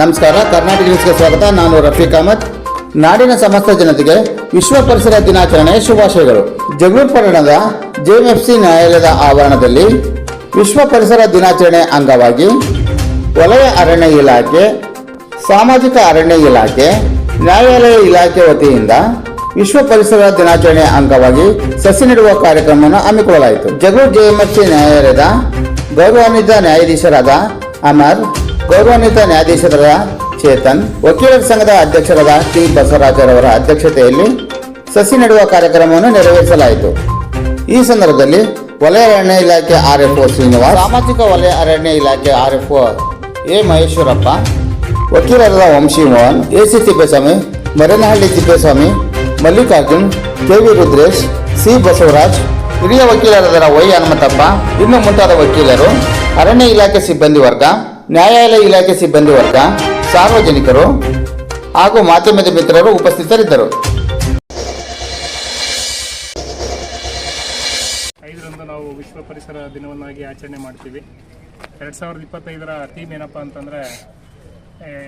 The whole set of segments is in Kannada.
ನಮಸ್ಕಾರ, ಕರ್ನಾಟಕ ನ್ಯೂಸ್ಗೆ ಸ್ವಾಗತ. ನಾನು ರಫೀಕ್ ಅಹಮದ್. ನಾಡಿನ ಸಮಸ್ತ ಜನತೆಗೆ ವಿಶ್ವ ಪರಿಸರ ದಿನಾಚರಣೆ ಶುಭಾಶಯಗಳು. ಜಗಳೂರು ಪಟ್ಟಣದ ಜೆಎಂಎಫ್ಸಿ ನ್ಯಾಯಾಲಯದ ಆವರಣದಲ್ಲಿ ವಿಶ್ವ ಪರಿಸರ ದಿನಾಚರಣೆ ಅಂಗವಾಗಿ ವಲಯ ಅರಣ್ಯ ಇಲಾಖೆ, ಸಾಮಾಜಿಕ ಅರಣ್ಯ ಇಲಾಖೆ, ನ್ಯಾಯಾಲಯ ಇಲಾಖೆ ವತಿಯಿಂದ ವಿಶ್ವ ಪರಿಸರ ದಿನಾಚರಣೆ ಅಂಗವಾಗಿ ಸಸಿ ನೆಡುವ ಕಾರ್ಯಕ್ರಮವನ್ನು ಹಮ್ಮಿಕೊಳ್ಳಲಾಯಿತು. ಜಗಳೂರು ಜೆಎಂಎಫ್ಸಿ ನ್ಯಾಯಾಲಯದ ಗೌರವಾನ್ವಿತ ನ್ಯಾಯಾಧೀಶರಾದ ಅಮರ್ ಗೌರವಾನ್ವಿತ ನ್ಯಾಯಾಧೀಶರಾದ ಚೇತನ್, ವಕೀಲರ ಸಂಘದ ಅಧ್ಯಕ್ಷರಾದ ಟಿ ಬಸವರಾಜರವರ ಅಧ್ಯಕ್ಷತೆಯಲ್ಲಿ ಸಸಿ ನೆಡುವ ಕಾರ್ಯಕ್ರಮವನ್ನು ನೆರವೇರಿಸಲಾಯಿತು. ಈ ಸಂದರ್ಭದಲ್ಲಿ ವಲಯ ಅರಣ್ಯ ಇಲಾಖೆ ಆರ್ ಎಫ್ ಒ ಶ್ರೀನಿವಾಸ್, ಸಾಮಾಜಿಕ ವಲಯ ಅರಣ್ಯ ಇಲಾಖೆ R F O A Maheshwarappa, ವಕೀಲರಾದ Vamshi Mohan, A C Thippeswamy, Marenahalli Thippeswamy, Mallikarjun, K V Rudresh, C Basavaraj, ಹಿರಿಯ ವಕೀಲರಾದ ವೈ ಹನುಮಂತಪ್ಪ, ಇನ್ನು ಮುಂತಾದ ವಕೀಲರು ಅರಣ್ಯ ಇಲಾಖೆ ಸಿಬ್ಬಂದಿ ವರ್ಗ ನ್ಯಾಯಾಲಯ ಇಲಾಖೆ ಸಿಬ್ಬಂದಿ ವರ್ಗ, ಸಾರ್ವಜನಿಕರು ಹಾಗೂ ಮಾಧ್ಯಮದ ಮಿತ್ರರು ಉಪಸ್ಥಿತರಿದ್ದರು. ಐದರಂದು ನಾವು ವಿಶ್ವ ಪರಿಸರ ದಿನವನ್ನಾಗಿ ಆಚರಣೆ ಮಾಡ್ತೀವಿ. ಎರಡು ಸಾವಿರದ ಇಪ್ಪತ್ತೈದರ ಥೀಮ್ ಏನಪ್ಪ ಅಂತಂದರೆ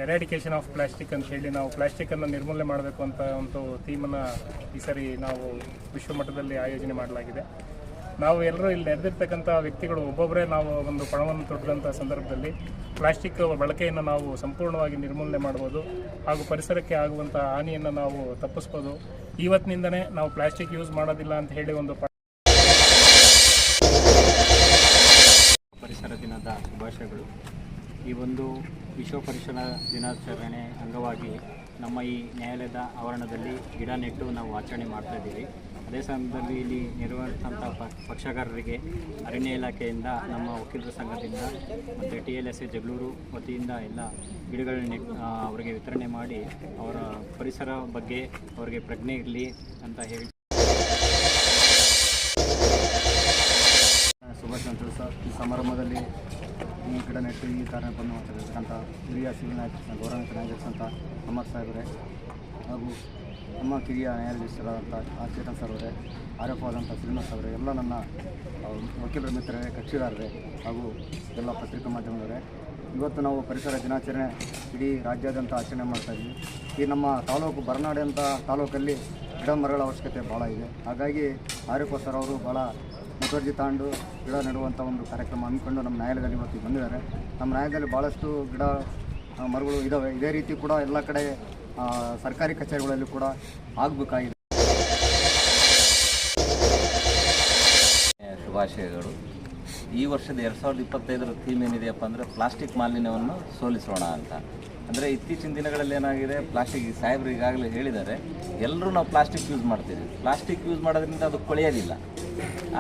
ಎರಾಡಿಕೇಶನ್ ಆಫ್ ಪ್ಲಾಸ್ಟಿಕ್ ಅಂತ ಹೇಳಿ ನಾವು ಪ್ಲಾಸ್ಟಿಕ್ಕನ್ನು ನಿರ್ಮೂಲನೆ ಮಾಡಬೇಕು ಅಂತ ಒಂದು ಥೀಮನ್ನು ಈ ಸರಿ ನಾವು ವಿಶ್ವಮಟ್ಟದಲ್ಲಿ ಆಯೋಜನೆ ಮಾಡಲಾಗಿದೆ. ನಾವು ಎಲ್ಲರೂ ಇಲ್ಲಿ ನೆರೆದಿರ್ತಕ್ಕಂಥ ವ್ಯಕ್ತಿಗಳು ಒಬ್ಬೊಬ್ಬರೇ ನಾವು ಒಂದು ಪಣವನ್ನು ತೊಟ್ಟಂಥ ಸಂದರ್ಭದಲ್ಲಿ ಪ್ಲಾಸ್ಟಿಕ್ ಬಳಕೆಯನ್ನು ನಾವು ಸಂಪೂರ್ಣವಾಗಿ ನಿರ್ಮೂಲನೆ ಮಾಡ್ಬೋದು ಹಾಗೂ ಪರಿಸರಕ್ಕೆ ಆಗುವಂಥ ಹಾನಿಯನ್ನು ನಾವು ತಪ್ಪಿಸ್ಬೋದು. ಇವತ್ತಿನಿಂದನೇ ನಾವು ಪ್ಲಾಸ್ಟಿಕ್ ಯೂಸ್ ಮಾಡೋದಿಲ್ಲ ಅಂತ ಹೇಳಿ ಒಂದು ಪರಿಸರ ದಿನದ ಶುಭಾಶಯಗಳು. ಈ ಒಂದು ವಿಶ್ವ ಪರಿಸರ ದಿನಾಚರಣೆ ಅಂಗವಾಗಿ ನಮ್ಮ ಈ ನ್ಯಾಯಾಲಯದ ಆವರಣದಲ್ಲಿ ಗಿಡ ನೆಟ್ಟು ನಾವು ಆಚರಣೆ ಮಾಡ್ತಾ ಇದ್ದೀವಿ. ಅದೇ ಸಮಯದಲ್ಲಿ ಇಲ್ಲಿ ಪ- ಪಕ್ಷಗಾರರಿಗೆ ಅರಣ್ಯ ಇಲಾಖೆಯಿಂದ, ನಮ್ಮ ವಕೀಲರ ಸಂಘದಿಂದ ಮತ್ತು T L S A, Jagalur ವತಿಯಿಂದ ಎಲ್ಲ ಗಿಡಗಳನ್ನ ಅವರಿಗೆ ವಿತರಣೆ ಮಾಡಿ ಅವರ ಪರಿಸರ ಬಗ್ಗೆ ಅವರಿಗೆ ಪ್ರಜ್ಞೆ ಇರಲಿ ಅಂತ ಹೇಳಿ. ಸುಭಾಷ್ ಅಂತ ಸರ್, ಈ ಸಮಾರಂಭದಲ್ಲಿ ಈ ಗಿಡ ನೆಟ್ಟು ಈ ಕಾರ್ಯಕ್ರಮವನ್ನು ಮಾಡ್ತಿರ್ತಕ್ಕಂಥ ಹಿರಿಯ ಸಿವಿಲ್ ನ್ಯಾಯಾಧೀಶ ಗೌರವ ಅಂತ ಅಮರ್ ಸಾಹೇಬರೇ ಹಾಗೂ ನಮ್ಮ ಕಿರಿಯ ನ್ಯಾಯಾಧೀಶರಾದಂಥ ಚೇತನ್ ಸರ್ ಅವರೇ ಆರ್ ಎಫ್ ಆದಂಥ ಶ್ರೀನಿವಾಸ್ ಅವರೇ, ಎಲ್ಲ ನನ್ನ ವಕೀಲರ ಮಿತ್ರರೇ, ಕಕ್ಷಿದಾರರೇ ಹಾಗೂ ಎಲ್ಲ ಪತ್ರಿಕಾ ಮಾಧ್ಯಮದವರೇ, ಇವತ್ತು ನಾವು ಪರಿಸರ ದಿನಾಚರಣೆ ಇಡೀ ರಾಜ್ಯಾದ್ಯಂತ ಆಚರಣೆ ಮಾಡ್ತಾ ಇದ್ವಿ ಈ ನಮ್ಮ ತಾಲೂಕು ಬರನಾಡೆ ಅಂತ ತಾಲೂಕಲ್ಲಿ ಗಿಡ ಮರಗಳ ಅವಶ್ಯಕತೆ ಭಾಳ ಇದೆ. ಹಾಗಾಗಿ ಆರ್ ಎಫ್ ಸರ್ ಅವರು ಭಾಳ ಮುಖರ್ಜಿ ತಾಂಡು ಗಿಡ ನೆಡುವಂಥ ಒಂದು ಕಾರ್ಯಕ್ರಮ ಹಮ್ಮಿಕೊಂಡು ನಮ್ಮ ನ್ಯಾಯಾಲಯದಲ್ಲಿ ಇವತ್ತು ಬಂದಿದ್ದಾರೆ. ನಮ್ಮ ನ್ಯಾಯಾಲಯದಲ್ಲಿ ಭಾಳಷ್ಟು ಗಿಡ ಮರಗಳು ಇದ್ದಾವೆ ಇದೇ ರೀತಿ ಕೂಡ ಎಲ್ಲ ಕಡೆ ಸರ್ಕಾರಿ ಕಚೇರಿಗಳಲ್ಲಿ ಕೂಡ ಆಗಬೇಕಾಗಿದೆ. ಶುಭಾಶಯಗಳು. ಈ ವರ್ಷದ ಎರಡು ಸಾವಿರದ ಇಪ್ಪತ್ತೈದರ ಥೀಮ್ ಏನಿದೆಯಪ್ಪ ಅಂದರೆ ಪ್ಲಾಸ್ಟಿಕ್ ಮಾಲಿನ್ಯವನ್ನು ಸೋಲಿಸೋಣ ಅಂತ. ಅಂದರೆ ಇತ್ತೀಚಿನ ದಿನಗಳಲ್ಲಿ ಏನಾಗಿದೆ, ಪ್ಲಾಸ್ಟಿಕ್ ಸಾಹೇಬರು ಈಗಾಗಲೇ ಹೇಳಿದ್ದಾರೆ, ಎಲ್ಲರೂ ನಾವು ಪ್ಲಾಸ್ಟಿಕ್ ಯೂಸ್ ಮಾಡ್ತೀವಿ ಪ್ಲಾಸ್ಟಿಕ್ ಯೂಸ್ ಮಾಡೋದ್ರಿಂದ ಅದು ಕೊಳೆಯೋದಿಲ್ಲ.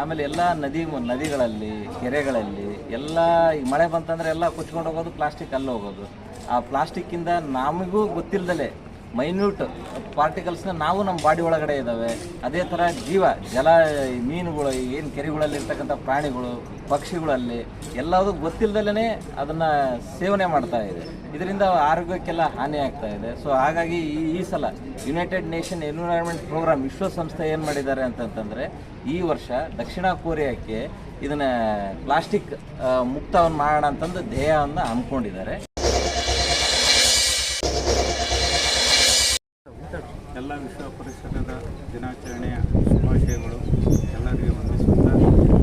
ಆಮೇಲೆ ಎಲ್ಲ ನದಿ, ನದಿಗಳಲ್ಲಿ, ಕೆರೆಗಳಲ್ಲಿ ಎಲ್ಲ ಈ ಮಳೆ ಬಂತಂದರೆ ಎಲ್ಲ ಕೊಚ್ಕೊಂಡು ಹೋಗೋದು, ಪ್ಲಾಸ್ಟಿಕ್ ಅಲ್ಲೋಗೋದು. ಆ ಪ್ಲಾಸ್ಟಿಕ್ಕಿಂದ ನಮಗೂ ಗೊತ್ತಿಲ್ಲದಲೇ ಮೈನ್ಯೂಟ್ ಪಾರ್ಟಿಕಲ್ಸ್ನ ನಾವು ನಮ್ಮ ಬಾಡಿ ಒಳಗಡೆ ಇದ್ದಾವೆ. ಅದೇ ಥರ ಜೀವ, ಜಲ ಮೀನುಗಳು ಏನು ಕೆರೆಗಳಲ್ಲಿ ಇರ್ತಕ್ಕಂಥ ಪ್ರಾಣಿಗಳು, ಪಕ್ಷಿಗಳಲ್ಲಿ ಎಲ್ಲದೂ ಗೊತ್ತಿಲ್ಲದಲ್ಲೇ ಅದನ್ನು ಸೇವನೆ ಮಾಡ್ತಾ ಇದೆ. ಇದರಿಂದ ಆರೋಗ್ಯಕ್ಕೆಲ್ಲ ಹಾನಿ ಆಗ್ತಾ ಇದೆ. ಸೊ ಹಾಗಾಗಿ ಈ ಈ ಸಲ ಯುನೈಟೆಡ್ ನೇಷನ್ ಎನ್ವಿರಾನ್ಮೆಂಟ್ ಪ್ರೋಗ್ರಾಮ್ ವಿಶ್ವಸಂಸ್ಥೆ ಏನು ಮಾಡಿದ್ದಾರೆ ಅಂತಂತಂದರೆ, ಈ ವರ್ಷ ದಕ್ಷಿಣ ಕೊರಿಯಾಕ್ಕೆ ಇದನ್ನು ಪ್ಲಾಸ್ಟಿಕ್ ಮುಕ್ತವನ್ನು ಮಾಡೋಣ ಅಂತಂದು ಧ್ಯೇಯವನ್ನು ಹಮ್ಮಿಕೊಂಡಿದ್ದಾರೆ. ಎಲ್ಲ ವಿಶ್ವ ಪರಿಸರದ ದಿನಾಚರಣೆಯ ಶುಭಾಶಯಗಳು. ಎಲ್ಲರಿಗೆ ವಂದಿಸುತ್ತಾ,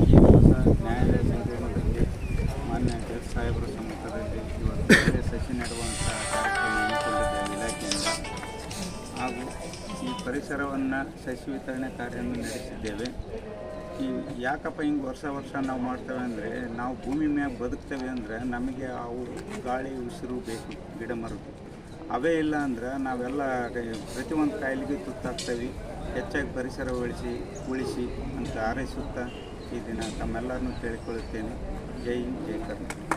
ಈ ಹೊಸ ನ್ಯಾಯಾಲಯ ಸಂಕೀರ್ಣದಲ್ಲಿ ಮಾನ್ಯ ಜಡ್ಜ್ ಸಾಹೇಬರ ಸಮ್ಮುಖದಲ್ಲಿ ಇವತ್ತು ಸಸಿ ನೆಡುವಂಥ ಕಾರ್ಯಕ್ರಮ ಇಲಾಖೆಯಿಂದ ಹಾಗೂ ಈ ಪರಿಸರವನ್ನು ಸಸಿ ವಿತರಣೆ ಕಾರ್ಯವನ್ನು ನಡೆಸಿದ್ದೇವೆ. ಈ ಯಾಕಪ್ಪ ಹಿಂಗೆ ವರ್ಷ ವರ್ಷ ನಾವು ಮಾಡ್ತೇವೆ ಅಂದರೆ, ನಾವು ಭೂಮಿ ಮ್ಯಾಗ ಬದುಕ್ತೇವೆ ಅಂದರೆ ನಮಗೆ ಅವು ಗಾಳಿ, ಉಸಿರು ಬೇಕು ಗಿಡ ಮರಗಳು ಅವೇ ಇಲ್ಲ ಅಂದ್ರೆ ನಾವೆಲ್ಲ ಪ್ರತಿಯೊಂದು ಕಾಯಿಲೆಗೂ ತುತ್ತಾಗ್ತೇವೆ. ಹೆಚ್ಚಾಗಿ ಪರಿಸರ ಉಳಿಸಿ ಉಳಿಸಿ ಅಂತ ಹಾರೈಸುತ್ತಾ ಈ ದಿನ ತಮ್ಮೆಲ್ಲರನ್ನು ಕೇಳಿಕೊಳ್ಳುತ್ತೇನೆ. ಜೈ ಹಿಂದ್, ಜೈ ಕರ್ನಾಟಕ.